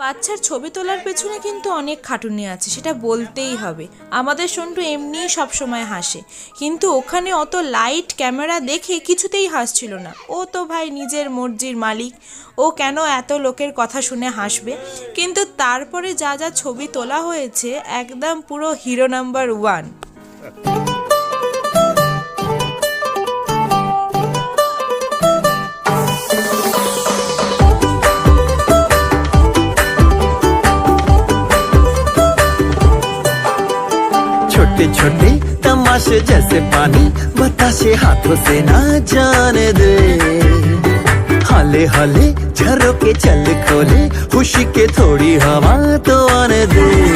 বাচ্চার ছবি তোলার পেছনে কিন্তু অনেক খাটুনি আছে, সেটা বলতেই হবে। আমাদের সন্টু এমনিই সবসময় হাসে। কিন্তু ওখানে অত লাইট ক্যামেরা দেখে কিছুতেই হাসছিল না। ও তো ভাই নিজের মর্জির মালিক। ও কেন এত লোকের কথা শুনে হাসবে? কিন্তু তারপরে যা যা ছবি তোলা হয়েছে, একদম পুরো হিরো নাম্বার ওয়ান छोटे छोटे, तमाशे जैसे पानी। बताशे हाथों से ना जाने दे। हले हले झरों के चल खोले, खुशी के थोड़ी हवा तो आने दे।